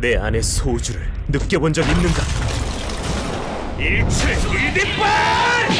내 안의 소주를 느껴본 적 있는가? 일출 일대빨!